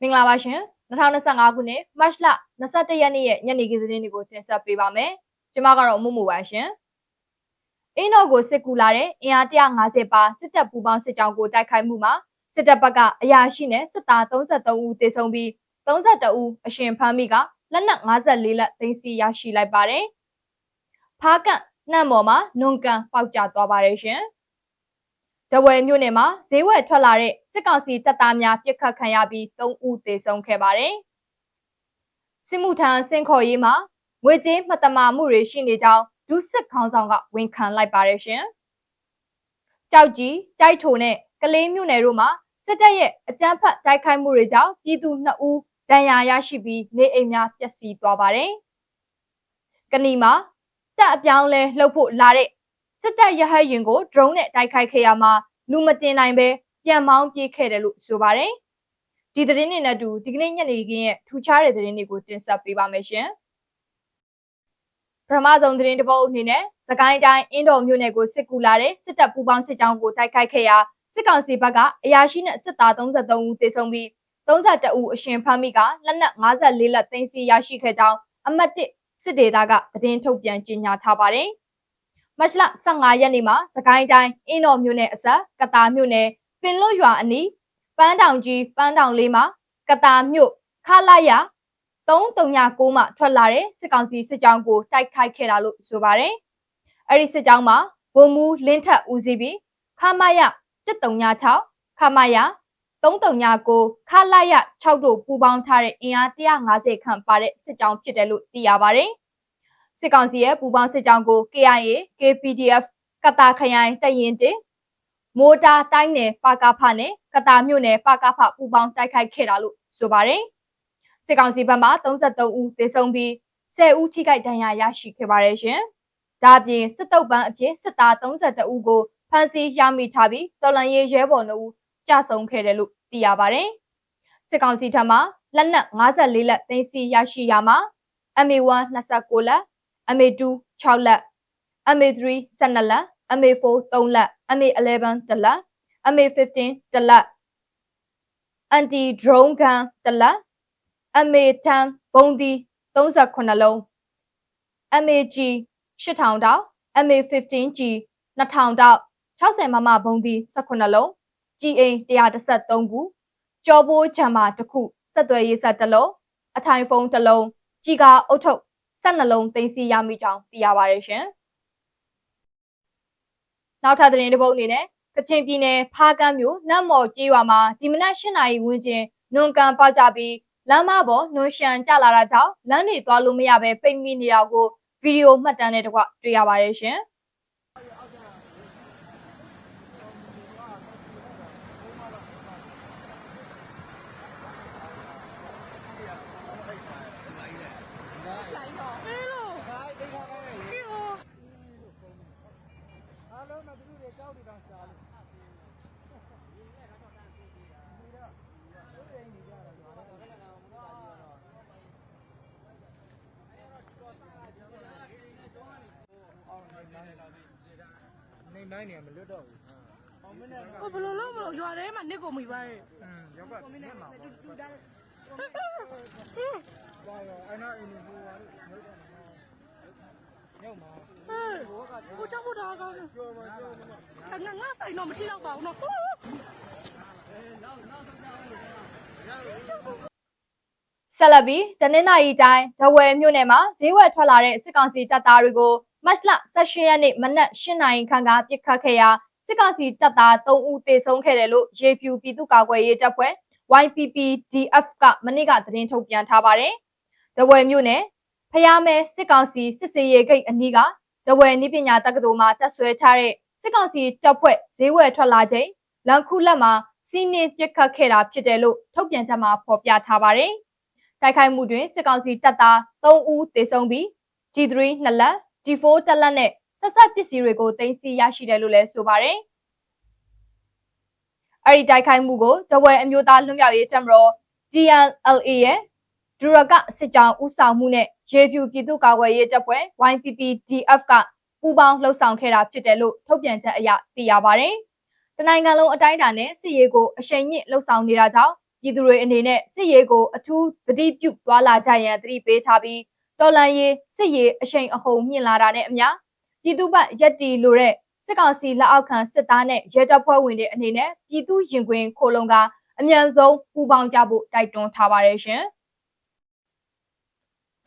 မင်္ဂလာပါရှင်2025ခုနှစ်မတ်လ21ရက်နေ့ရဲ့ညနေခင်းသတင်းတွေကိုတင်ဆက်ပေးပါမယ်ကျွန်မကတော့မှုမှုပါရှင်အင်းတော်ကိုစစ်ကူလာတဲ့အင်အား150ပါစစ်တပ်ပူးပေါင်းစစ်ကြောင်းကိုတိုက်ခိုက်မှုမှာစစ်တပ်ဘက်ကအရာရှိနဲ့စစ်သား33ဦးသေဆုံးပြီး32ဦးအရှင်ဖမ်းမိကလက်နက်54လက်သိမ်းဆည်းရရှိလိုက်ပါတယ်ဖားကန့်နှံ့ပေါ်မှာနွန်ကန်ပေါက်ကျသွားပါတယ်ရှင် တဝယ်မြို့နယ်မှာဈေးဝယ်ထွက်လာတဲ့စစ်ကောင်စီတပ်သားများပြစ်ခတ်ခံရပြီး3ဦးသေဆုံးခဲ့ပါတယ်။စစ်မှုထမ်းစင်ခေါ်ရေးမှာငွေကြေးမှတ်တမမှုတွေရှိနေကြောင်းဒုစစ်ခေါင်းဆောင်ကဝန်ခံလိုက်ပါတယ်ရှင်။ကြောက်ကြီးကြိုက်ထိုနဲ့ကလေးမြို့နယ်တို့မှာစစ်တပ်ရဲ့အကြမ်းဖက်တိုက်ခိုက်မှုတွေကြောင့်ပြည်သူ2ဦးဒဏ်ရာရရှိပြီးနေအိမ်များပျက်စီးသွားပါတယ်။ကဏီမှာတပ်အပြောင်းလဲလှုပ်ဖို့လာတဲ့ စစ်တပ်ရဟတ်ရင်ကို drone နဲ့တိုက်ခိုက်ခဲ့ရမှာလူမတင်နိုင်ပဲပြန်မောင်းပြေးခဲ့တယ်လို့ဆိုပါတယ်။ဒီသတင်းတွေနဲ့အတူဒီကနေ့ညနေခင်းရဲ့ထူခြားတဲ့သတင်းတွေကိုတင်ဆက်ပေးပါမယ်ရှင်။ပထမဆုံးသတင်းတစ်ပုဒ်အနေနဲ့စကိုင်းတိုင်းအင်းတော်မြို့နယ်ကိုစစ်ကူလာတဲ့စစ်တပ်ပူးပေါင်းစစ်ကြောင်းကိုတိုက်ခိုက်ခဲ့ရာစစ်ကောင်စီဘက်ကအရာရှိနဲ့စစ်သား33ဦးသေဆုံးပြီး32ဦးအရှင်ဖမ်းမိကလက်နက်54လက်သိမ်းဆည်းရရှိခဲ့ကြောင်းအမတ်1စစ်ဒေသကသတင်းထုတ်ပြန်ကြေညာထားပါတယ်။ မတ်လ15ရက်နေ့မှာစကိုင်းတိုင်းအင်းတော်မြို့နယ်အစပ်ကတာမြို့နယ်ပင်လွတ်ရွာအနီးပန်းတောင်ကြီးပန်းတောင်လေးမှာကတာမြို့ခလာရ339မှာထွက်လာတဲ့စစ်ကောင်စီစစ်ကြောင်းကိုတိုက်ခိုက်ခဲ့တာလို့ဆိုပါတယ်။အဲ့ဒီစစ်ကြောင်းမှာဗိုလ်မှူးလင်းထက်ဦးစီးပြီးခမရ136ခမရ339ခလာရ6တို့ပူးပေါင်းထားတဲ့အင်အား150ခန့်ပါတဲ့စစ်ကြောင်းဖြစ်တယ်လို့သိရပါတယ်။ စစ်ကောင်စီရဲ့ပူပေါင်းစစ်ကြောင်းကို KIA, KPDF ကတာခရိုင်တရင်တင်မိုးတာတိုင်းနယ်ပါကဖနဲ့ကတာမြို့နယ်ပါကဖပူပေါင်းတိုက်ခိုက်ခဲ့တာလို့ဆိုပါတယ်။စစ်ကောင်စီဘက်မှ33ဦးသေဆုံးပြီး10ဦးထိခိုက်ဒဏ်ရာရရှိခဲ့ပါတယ်ရှင်။ဒါ့အပြင်စစ်တုပ်ပန်းအဖြစ်စစ်သား32ဦးကိုဖမ်းဆီးရမိထားပြီးတော်လန်ရေးရဲဘော်2ဦးကြာဆုံးခဲ့တယ်လို့သိရပါတယ်။စစ်ကောင်စီထံမှလက်နက်54လက်သိမ်းဆည်းရရှိရမှာ MA1 29လက် MA2 6လက် MA3 12လက် MA4 3လက် MA11 1လက် MA15 1လက် anti drone gun 1လက် MA10 ဘုံဒီ38လုံး MAG 8000တောက် MA15G 2000တောက်60မမဘုံဒီ18လုံး GA 113ခုကြောပိုးချံမာတစ်ခုဆက်သွယ်ရေးဆက်တစ်လုံးအထိုင်ဖုန်းတစ်လုံးကြီးကားအုတ်ထုတ် 12လုံးသိမ်းဆည်းရမိကြောင်းသိရပါတယ်ရှင်။နောက်ထပ်သတင်းတစ်ပုဒ်အနေနဲ့ကချင်ပြည်နယ်ဖားကန်းမြို့နတ်မော်ကျေးရွာမှာဒီမနက်၈နာရီဝန်းကျင်နွန်ကန်ပေါကြပြီးလမ်းမပေါ်နွန်ရှန်ကျလာတာကြောင့်လမ်းတွေသွားလို့မရဘဲပိတ်မိနေတာကိုဗီဒီယိုမှတ်တမ်းနဲ့တကွတွေ့ရပါတယ်ရှင်။ နေနိုင်နေမလွတ်တော့ဘူးဟိုဘယ်လိုလုပ်မလို့ရွာထဲမှာနစ်ကိုမိပါရဲ့อืมရောက်ကနဲ့မှာပေါ့တူတာဘာရောအဲ့နာအင်းဘူးပါလို့မဟုတ်တော့ ရောက်မှာဟဲ့ကိုချဖို့တာကောင်းတယ်ပြောမပြောမအဲ့ငါငါဆိုင်တော့မရှိတော့ပါဘူးနော်ဆက်လက်ပြီးတနင်္သာရီတိုင်းဒဝယ်မြို့နယ်မှာဈေးဝယ်ထွက်လာတဲ့စစ်ကောင်စီတပ်သားတွေကိုမတ်လ18ရက်နေ့မနက်8နာရီခန့်ကပစ်ခတ်ခဲ့ရာစစ်ကောင်စီတပ်သား3ဦးသေဆုံးခဲ့တယ်လို့ရေပြူပြည်သူ့ကာကွယ်ရေးတပ်ဖွဲ့ YPPDF ကမနေ့ကသတင်းထုတ်ပြန်ထားပါတယ်။ဒဝယ်မြို့နယ် ဖျားမဲစစ်ကောင်စီစစ်စေးရေးဂိတ်အနီးကဒဝယ်နိပညာတက္ကသိုလ်မှာတပ်ဆွဲထားတဲ့စစ်ကောင်စီတပ်ဖွဲ့ဈေးဝယ်ထွက်လာချိန်လန်ခုလက်မှာစီးနင်းပစ်ခတ်ခဲ့တာဖြစ်တယ်လို့ထုတ်ပြန်ချက်မှာဖော်ပြထားပါတယ်။တိုက်ခိုက်မှုတွင်စစ်ကောင်စီတပ်သား3ဦးသေဆုံးပြီး G3 နှစ်လက် G4 တက်လက်နဲ့ဆက်ဆက်ပစ္စည်းတွေကိုတင်စီရရှိတယ်လို့လည်းဆိုပါတယ်။အဲ့ဒီတိုက်ခိုက်မှုကိုတဝဲအမျိုးသားလွတ်မြောက်ရေးတပ်မတော် GNLA ရဲ့ ဒူရကစစ်ကြောင်းဦးဆောင်မှုနဲ့ရေပြူပြည်သူ့ကာကွယ်ရေးတပ်ဖွဲ့ YPPDF ကပူးပေါင်းလှုပ်ဆောင်ခဲ့တာဖြစ်တယ်လို့ထုတ်ပြန်ချက်အရသိရပါတယ်။တနိုင်ငံလုံးအတိုင်းအတာနဲ့စစ်ရေးကိုအရှိန်မြင့်လှုပ်ဆောင်နေတာကြောင့်ပြည်သူတွေအနေနဲ့စစ်ရေးကိုအထူးသတိပြုသွားလာကြရန်သတိပေးထားပြီးတော်လန်ရေးစစ်ရေးအရှိန်အဟုန်မြင့်လာတာနဲ့အမျှပြည်သူ့ဘက်ရက်တီလိုတဲ့စစ်ကောင်စီလက်အောက်ခံစစ်သားနဲ့ရဲတပ်ဖွဲ့ဝင်တွေအနေနဲ့ပြည်သူရင်ခွင်ခိုလုံကအမြန်ဆုံးပူးပေါင်းကြဖို့တိုက်တွန်းထားပါတယ်ရှင်။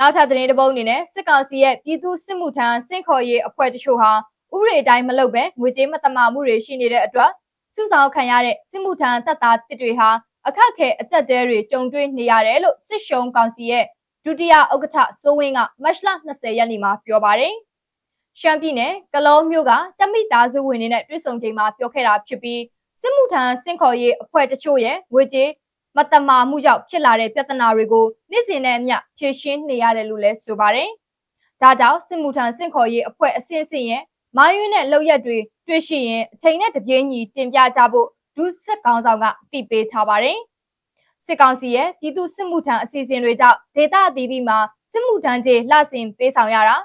နောက်ထပ်သတင်းတစ်ပုဒ်အနေနဲ့စစ်ကောင်စီရဲ့ပြည်သူစစ်မှုထမ်းစင့်ခေါ်ရေးအဖွဲ့တချို့ဟာဥပဒေအတိုင်းမလုပ်ဘဲငွေကြေးမတမာမှုတွေရှိနေတဲ့အတွက်စုဆောင်ခံရတဲ့စစ်မှုထမ်းတပ်သားတစ်တွေဟာအခက်အခဲအကြက်တဲတွေကြုံတွေ့နေရတယ်လို့စစ်ရှုံကောင်စီရဲ့ဒုတိယဥက္ကဋ္ဌစိုးဝင်းကမတ်လ20ရက်နေ့မှာပြောပါတယ်။ရှမ်းပြည်နယ်ကလောမြို့ကတမိသားစုဝင်တွေနဲ့တွေ့ဆုံချိန်မှာပြောခဲ့တာဖြစ်ပြီးစစ်မှုထမ်းစင့်ခေါ်ရေးအဖွဲ့တချို့ရဲ့ငွေကြေး မတမာမှုကြောင့်ဖြစ်လာတဲ့ပြဿနာတွေကိုနေ့စဉ်နဲ့အမျှဖြေရှင်းနေရတယ်လို့လည်းဆိုပါတယ်။ဒါကြောင့်စစ်မှုထမ်းစင့်ခေါ်ရေးအဖွဲ့အစဉ်အစဉ်ရဲ့မာယွန်းနဲ့လောက်ရက်တွေတွေ့ရှိရင်အချိန်နဲ့တပြေးညီတင်ပြကြဖို့ဒုစစ်ကောင်ဆောင်ကအသိပေးထားပါတယ်။စစ်ကောင်စီရဲ့ပြည်သူစစ်မှုထမ်းအစီအစဉ်တွေကြောင့်ဒေသအသီးသီးမှာစစ်မှုထမ်းကြေးလှဆင်ပေးဆောင်ရတာ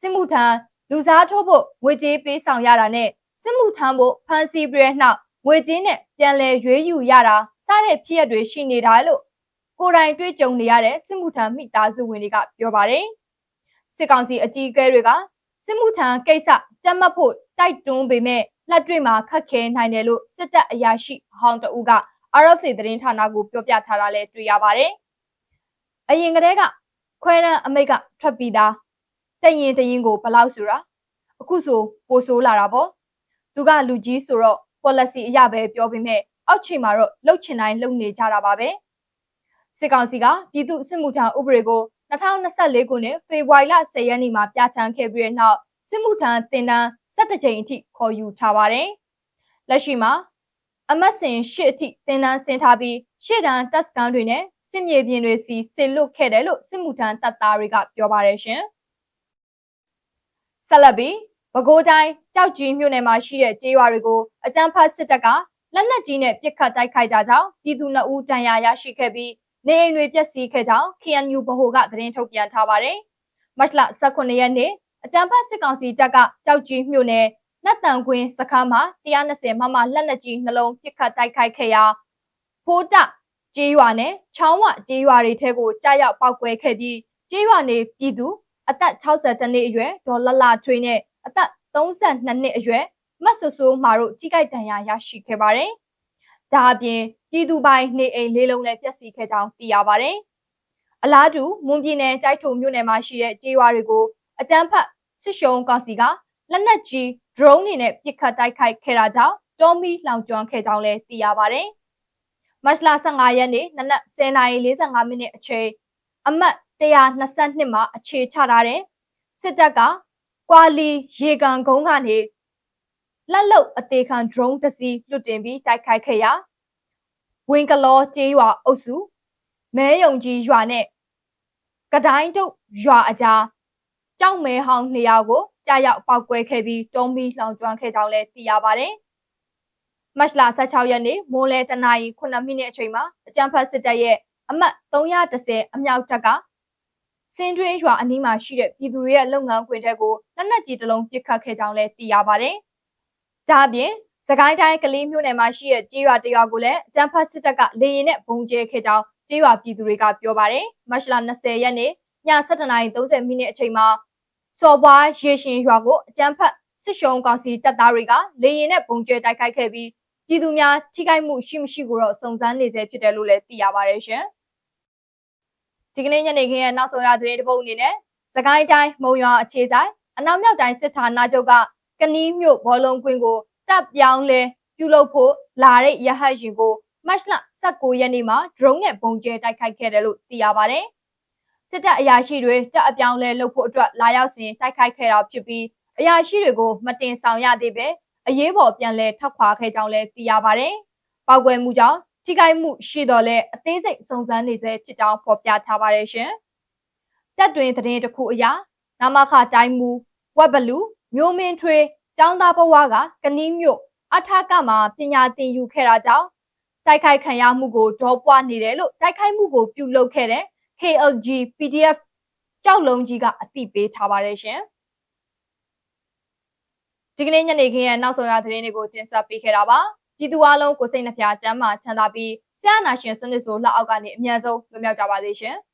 စစ်မှုထမ်းလူစားထိုးဖို့ငွေကြေးပေးဆောင်ရတာနဲ့စစ်မှုထမ်းဖို့ဖန်စီပြဲနှောက်ငွေကြေးနဲ့ပြန်လည်ရွေးယူရတာစ တဲ့ဖြစ်ရပ်တွေရှိနေတာလို့ကိုယ်တိုင်တွေ့ကြုံနေရတဲ့စစ်မှုထမ်းမိသားစုဝင်တွေကပြောပါတယ်။စစ်ကောင်စီအကြီးအကဲတွေကစစ်မှုထမ်းကိစ္စကြက်မှတ်ဖို့တိုက်တွန်းပေမဲ့လက်တွေ့မှာခက်ခဲနိုင်တယ်လို့စစ်တပ်အရာရှိဟောင်းတဦးက RFA သတင်းဌာနကိုပြောပြထားတာလည်းတွေ့ရပါတယ်။အရင်ကတည်းကခွဲရန်အမိတ်ကထွက်ပြီးသားတရင်တရင်ကိုဘလောက်ဆိုတာအခုဆိုပိုဆိုးလာတာပေါ့။သူကလူကြီးဆိုတော့ policy အရပဲပြောပေမဲ့ အောက်ခြေမှာတော့လှုပ်ချင်တိုင်းလှုပ်နေကြတာပါပဲ။စစ်ကောင်စီကပြည်သူစစ်မှုထမ်းဥပဒေကို2024ခုနှစ်ဖေဖော်ဝါရီလ10ရက်နေ့မှာပြဋ္ဌာန်းခဲ့ပြီးတဲ့နောက်စစ်မှုထမ်းတင်တန်း17ကြိမ်အထိခေါ်ယူထားပါတယ်။လက်ရှိမှာအမတ်စင်ရှစ်အထိတင်တန်းဆင်းထားပြီးရှစ်တန်းတက်စကန်တွေနဲ့စစ်မြေပြင်တွေစီဆင်လွတ်ခဲ့တယ်လို့စစ်မှုထမ်းတပ်သားတွေကပြောပါတယ်ရှင်။ဆက်လက်ပြီးပဲခူးတိုင်းကြောက်ကြီးမြို့နယ်မှာရှိတဲ့ကျေးရွာတွေကိုအကြမ်းဖက်စစ်တပ်က လက်နက်ကြီးနဲ့ပစ်ခတ်တိုက်ခိုက်တာကြောင့်ပြည်သူနှုတ်ဒဏ်ရာရရှိခဲ့ပြီးနေအိမ်တွေပျက်စီးခဲ့ကြောင်း KNU ဗဟိုကသတင်းထုတ်ပြန်ထားပါတယ်။မတ်လ18ရက်နေ့အကြံဖတ်စစ်ကောင်စီတပ်ကကြောက်ကြီးမြို့နယ်နတ်တန်ကွင်းစခန်းမှာ120မမလက်နက်ကြီးနှလုံးပစ်ခတ်တိုက်ခိုက်ခဲ့ရာဖိုးတကျေးရွာနဲ့ချောင်းဝကျေးရွာတွေထဲကိုကြားရောက်ပောက်ကွဲခဲ့ပြီးကျေးရွာနေပြည်သူအသက်60တနှစ်အရွယ်ဒေါ်လလထွေးနဲ့အသက်32နှစ်အရွယ် မတ်ဆူဆူမာတို့ကြီးကြိုက်တန်ရာရရှိခဲ့ပါတယ်။ဒါအပြင်ပြည်သူပိုင်နေအိမ်လေးလုံးလည်းပျက်စီးခဲ့ကြောင်းသိရပါတယ်။အလားတူမွန်ပြည်နယ်တိုက်ထုံမြို့နယ်မှာရှိတဲ့ကျေးရွာတွေကိုအကြမ်းဖက်စစ်ရှုံးကောင်စီကလက်နက်ကြီး drone တွေနဲ့ပစ်ခတ်တိုက်ခိုက်ခဲ့တာကြောင့်တောမီလောင်ကျွမ်းခဲ့ကြောင်းလည်းသိရပါတယ်။မတ်လ15ရက်နေ့နနက်10:45မိနစ်အချိန်အမှတ်122မှာအခြေချထားတဲ့စစ်တပ်ကကွာလီရေကန်ကုန်းကနေ လက်လုတ်အသေးခံ drone တစ်စီးလွတ်တင်ပြီးတိုက်ခိုက်ခဲ့ရာဝင်းကလောကျေးရွာအုပ်စုမဲယုံကြီးရွာနဲ့ကဒိုင်းတုတ်ရွာအကြားကြောက်မဲဟောင်းနေရာကိုကြားရောက်ပောက်ကွဲခဲ့ပြီးတုံးပြီးလောင်ကျွမ်းခဲ့ကြောင်းလည်းသိရပါတယ်။မတ်လ16ရက်နေ့မိုးလဲတနာရီ9မိနစ်အချိန်မှာအကြံဖတ်စစ်တပ်ရဲ့အမှတ်310အမြောက်တပ်ကစင်တွင်းရွာအနီးမှာရှိတဲ့ပြည်သူတွေရဲ့လုပ်ငန်းခွင်ထက်ကိုလက်နက်ကြီးတစ်လုံးပစ်ခတ်ခဲ့ကြောင်းလည်းသိရပါတယ်။ ဒါအပြင်စကိုင်းတိုင်းကလေးမြို့နယ်မှာရှိတဲ့ကျေးရွာတရွာကိုလည်းအကြံဖတ်စစ်တပ်ကလေရင်နဲ့ဘုံကျဲခဲ့ကြောင်းကျေးရွာပြည်သူတွေကပြောပါတယ်။မတ်လ20ရက်နေ့ည7:30မိနစ်အချိန်မှာစော်ပွားရေရှင်ရွာကိုအကြမ်းဖက်စစ်ရှုံးကောင်စီတပ်သားတွေကလေရင်နဲ့ပုံကျဲတိုက်ခိုက်ခဲ့ပြီးပြည်သူများထိခိုက်မှုရှိမရှိကိုတော့စုံစမ်းနေဆဲဖြစ်တယ်လို့လည်းသိရပါတယ်ရှင်။ဒီကနေ့ညနေခင်းရဲ့နောက်ဆုံးရသတင်းတစ်ပုဒ်အနေနဲ့စကိုင်းတိုင်းမုံရွာအခြေဆိုင်အနောက်မြောက်တိုင်းစစ်ဌာနချုပ်က ကနီးမြို့ဘောလုံးကွင်းကိုတပ်ပြောင်းလဲပြုလုပ်ဖို့လာတဲ့ရဟတ်ရင်ကိုမတ်လ19ရက်နေ့မှာ drone နဲ့ပုံကျဲတိုက်ခိုက်ခဲ့တယ်လို့သိရပါတယ်။စစ်တပ်အရာရှိတွေတပ်အပြောင်းလဲလုပ်ဖို့အတွက်လာရောက်စဉ်တိုက်ခိုက်ခဲ့တာဖြစ်ပြီးအရာရှိတွေကိုမတင်ဆောင်ရသေးပဲအရေးပေါ်ပြန်လဲထောက်ခွာခဲ့ကြောင်းလည်းသိရပါတယ်။ပောက်ကွယ်မှုကြောင့်ထိခိုက်မှုရှိတော့လဲအသေးစိတ်စုံစမ်းနေစေဖြစ်ကြောင်းဖော်ပြထားပါတယ်ရှင်။တပ်တွင်သတင်းတစ်ခုအရနမခတိုင်းမူဝက်ဘလူ မျိုးမင်းထွေးចောင်းသားဘဝကကနီးမြို့အထာကမှာပညာသင်ယူခဲ့တာကြောင့်တိုက်ခိုက်ခံရမှုကိုဒေါ်ပွားနေတယ်လို့တိုက်ခိုက်မှုကိုပြုလုပ်ခဲ့တဲ့ KLG PDF ကြောက်လုံးကြီးကအသိပေးထားပါတယ်ရှင်ဒီကနေ့ညနေခင်းရဲ့နောက်ဆုံးရသတင်းတွေကိုတင်ဆက်ပေးခဲ့တာပါပြည်သူအလုံးကိုစိတ်နှဖျားစမ်းမချမ်းသာပြီးဆရာနာရှင်စနစ်ဆိုလက်အောက်ကနေအမြန်ဆုံးလွတ်မြောက်ကြပါစေရှင်။